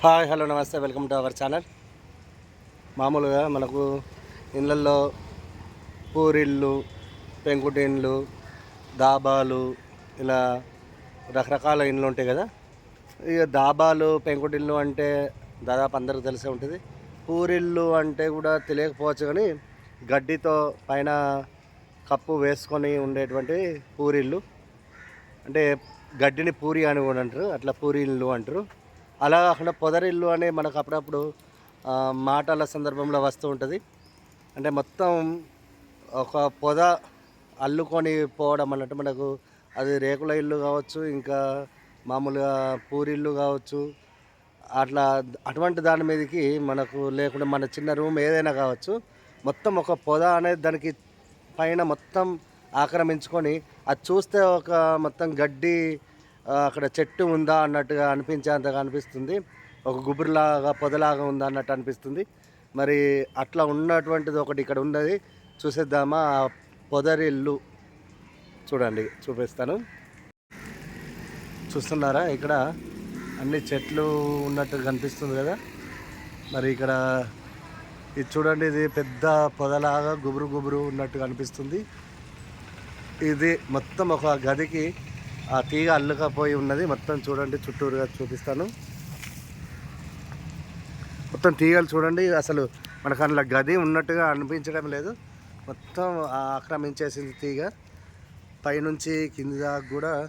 Hi hello నమస్తే welcome to our channel. మామూలుగా మనకు ఇళ్ళల్లో పూరిళ్ళు పెంకుటిండ్లు దాబాలు ఇలా రకరకాల ఇండ్లు ఉంటాయి కదా. ఇక దాబాలు పెంకుటిల్లు అంటే దాదాపు అందరికి తెలిసే ఉంటుంది. పూరిళ్ళు అంటే కూడా తెలియకపోవచ్చు కానీ గడ్డితో పైన కప్పు వేసుకొని ఉండేటువంటి పూరిళ్ళు. అంటే గడ్డిని పూరి అని కూడా అంటారు అట్లా పూరిళ్ళు అంటారు. అలా కాకుండా పొదరిల్లు అనే మనకు అప్పుడప్పుడు మాటల సందర్భంలో వస్తూ ఉంటుంది. అంటే మొత్తం ఒక పొద అల్లుకొని పోవడం అన్నట్టు మనకు అది రేకుల ఇల్లు కావచ్చు ఇంకా మామూలుగా పూరిల్లు కావచ్చు అట్లా అటువంటి దాని మీదకి మనకు లేకుండా మన చిన్న రూమ్ ఏదైనా కావచ్చు మొత్తం ఒక పొద అనేది దానికి పైన మొత్తం ఆక్రమించుకొని అది చూస్తే ఒక మొత్తం గడ్డి అక్కడ చెట్టు ఉందా అన్నట్టుగా అనిపించేంతగా అనిపిస్తుంది. ఒక గుబురులాగా పొదలాగా ఉందా అన్నట్టు అనిపిస్తుంది. మరి అట్లా ఉన్నటువంటిది ఒకటి ఇక్కడ ఉన్నది. చూసేద్దామా పొదరిల్లు. చూడండి చూపిస్తాను. చూస్తున్నారా? ఇక్కడ అన్ని చెట్లు ఉన్నట్టు కనిపిస్తుంది కదా. మరి ఇక్కడ ఇది చూడండి ఇది పెద్ద పొదలాగా గుబురు గుబురు ఉన్నట్టు కనిపిస్తుంది. ఇది మొత్తం ఒక గదికి ఆ తీగ అల్లుకపోయి ఉన్నది. మొత్తం చూడండి చుట్టూరుగా చూపిస్తాను. మొత్తం తీగలు చూడండి. అసలు మనకు అందులో గది ఉన్నట్టుగా అనిపించడం లేదు. మొత్తం ఆక్రమించేసింది తీగ. పైనుంచి కింది దాకా కూడా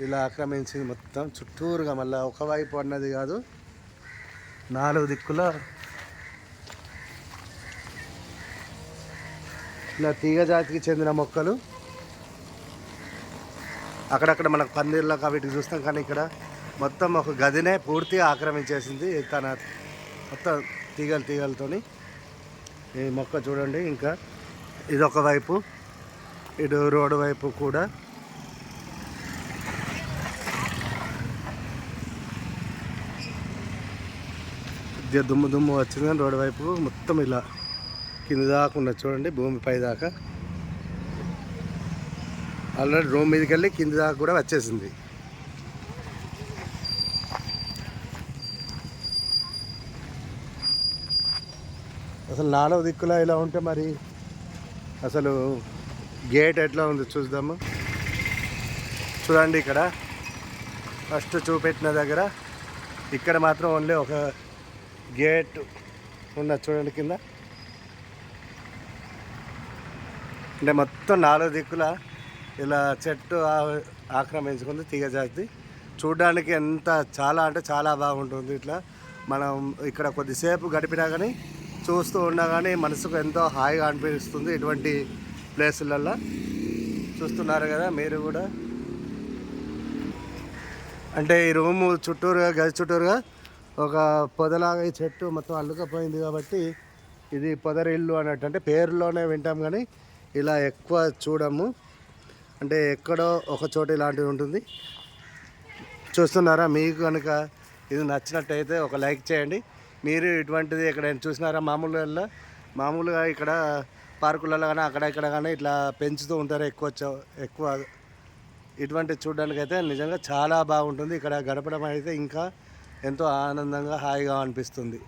ఇలా ఆక్రమించింది మొత్తం. చుట్టూరుగా మళ్ళీ ఒకవైపు అన్నది కాదు నాలుగు దిక్కుల ఇలా తీగ జాతికి చెందిన మొక్కలు. అక్కడక్కడ మనకు పందిర్లకు వీటికి చూస్తాం కానీ ఇక్కడ మొత్తం ఒక గదినే పూర్తిగా ఆక్రమించేసింది తన మొత్తం తీగలు తీగలతోని. ఈ మొక్క చూడండి ఇంకా ఇదొక వైపు ఇటు రోడ్డు వైపు కూడా. దుమ్ము దుమ్ము వచ్చింది కానీ రోడ్డు వైపు మొత్తం ఇలా కింద దాకా ఉన్నది చూడండి భూమి పై దాకా ఆల్రెడీ రూమ్ మీదకి వెళ్ళి కింది దాకా కూడా వచ్చేసింది. అసలు నాలుగు దిక్కులా ఇలా ఉంటే మరి అసలు గేట్ ఎట్లా ఉంది చూద్దాము. చూడండి ఇక్కడ. ఫస్ట్ చూపెట్టిన దగ్గర ఇక్కడ మాత్రం ఓన్లీ ఒక గేట్ ఉన్న చూడండి కింద. అంటే మొత్తం నాలుగు దిక్కుల ఇలా చెట్టు ఆక్రమించుకుంది తీగజాతి చూడడానికి ఎంత చాలా అంటే చాలా బాగుంటుంది ఇట్లా. మనం ఇక్కడ కొద్దిసేపు గడిపినా కానీ చూస్తూ ఉన్నా కానీ మనసుకు ఎంతో హాయిగా అనిపిస్తుంది ఇటువంటి ప్లేసులల్లో. చూస్తున్నారు కదా మీరు కూడా. అంటే ఈ రూము చుట్టూరుగా గది చుట్టూరుగా ఒక పొదలాగా ఈ చెట్టు మొత్తం అల్లుకపోయింది కాబట్టి ఇది పొదరిల్లు అన్నట్టు అంటే పేరులోనే వింటాం కానీ ఇలా ఎక్కువ చూడము. అంటే ఎక్కడో ఒక చోట ఇలాంటివి ఉంటుంది. చూస్తున్నారా? మీకు కనుక ఇది నచ్చినట్టయితే ఒక లైక్ చేయండి. మీరు ఇటువంటిది ఎక్కడైనా చూసినారా? మామూలుగా మామూలుగా ఇక్కడ పార్కులలో కానీ అక్కడ ఇక్కడ కానీ ఇట్లా పెంచుతూ ఉంటారు? ఎక్కువ చో- ఎక్కువ ఇటువంటి చూడడానికి అయితే నిజంగా చాలా బాగుంటుంది. ఇక్కడ గడపడం అయితే ఇంకా ఎంతో ఆనందంగా హాయిగా అనిపిస్తుంది.